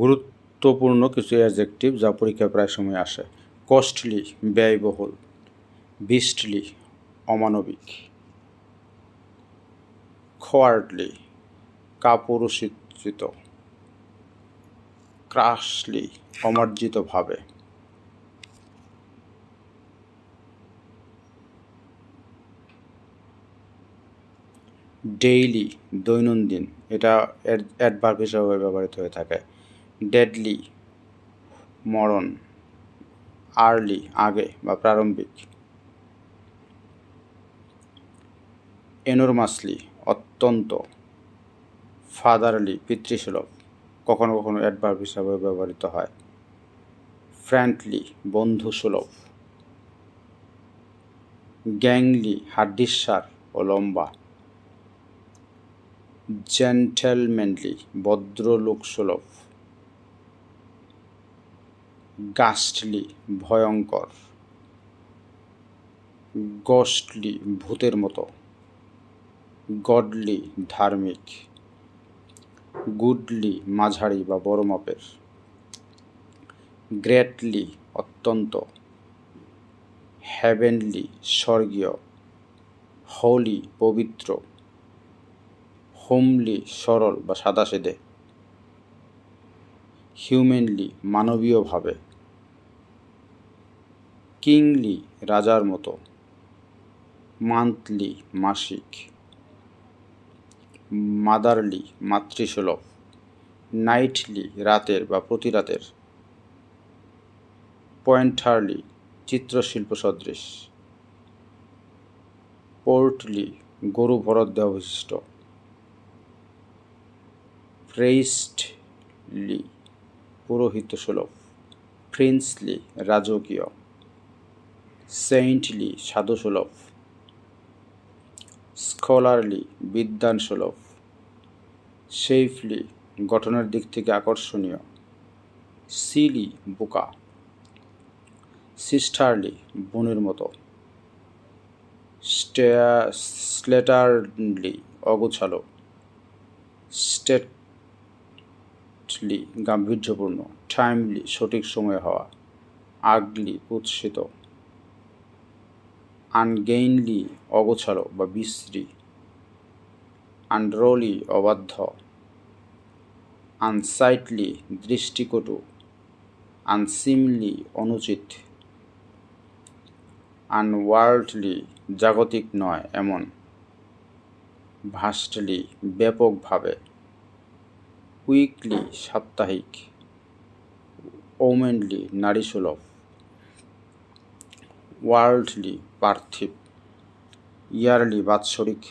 গুরুত্বপূর্ণ কিছু অ্যাডজেক্টিভ যা পরীক্ষায় প্রায় সময় আসে। কস্টলি ব্যয়বহুল বিস্টলি অমানবিক খোয়ার্ডলি কাপুরুষিত ক্রাশলি অমার্জিতভাবে ডেইলি দৈনন্দিন, এটা অ্যাডভার্ব হিসাবে ব্যবহৃত হয়ে থাকে। ডেডলি মরণ আর্লি আগে বা প্রারম্ভিক। এনোরমাসলি অত্যন্ত ফাদারলি পিতৃসুলভ, কখনো কখনো অ্যাডভার্ব হিসাবে ব্যবহৃত হয়। ফ্র্যাঙ্কলি বন্ধুসুলভ গ্যাংলি হাড্ডিসার ও লম্বা। জেন্টেলম্যানলি ভদ্রলোকসুলভ। গাস্টলি, ভয়ঙ্কর। গস্টলি, ভূতের মতো। গডলি, ধার্মিক। গুডলি, মাঝারি বা বড় মাপের। গ্রেটলি, অত্যন্ত। হ্যাভেনলি, স্বর্গীয়। হোলি, পবিত্র। হোমলি, সরল বা সাদাসেদে। হিউম্যানলি, মানবীয়ভাবে। কিংলি রাজার মতো। মান্থলি মাসিক। মাদারলি মাতৃসুলভ। নাইটলি রাতের বা প্রতি রাতের। পয়েন্টারলি চিত্রশিল্প সদৃশ। পোর্টলি গরু ভরত বিশিষ্ট প্রেইস্টলি পুরোহিত সুলভ। প্রিন্সলি রাজকীয়। সেন্টলি সাধুসুলভ। স্কলারলি বিদ্যান সুলভ সেফলি গঠনের দিক থেকে আকর্ষণীয়। সিলি বোকা। সিস্টারলি বোনের মতো। স্লেটারলি অগোছালো। স্টেটলি গাম্ভীর্যপূর্ণ। টাইমলি সঠিক সময়ে হওয়া। আগলি কুৎসিত। আনগেইনলি অগোছালো বা বিশ্রী আন্ড্রোলি অবাধ্য, আনসাইটলি দৃষ্টিকটু, আনসিমলি অনুচিত, আনওয়ার্ল্ডলি জাগতিক নয় এমন, ভাস্টলি ব্যাপকভাবে, উইকলি সাপ্তাহিক, ওমেনলি নারীসুলভ। ওয়ার্ল্ডলি পার্থিব ইয়ারলি বাৎসরিক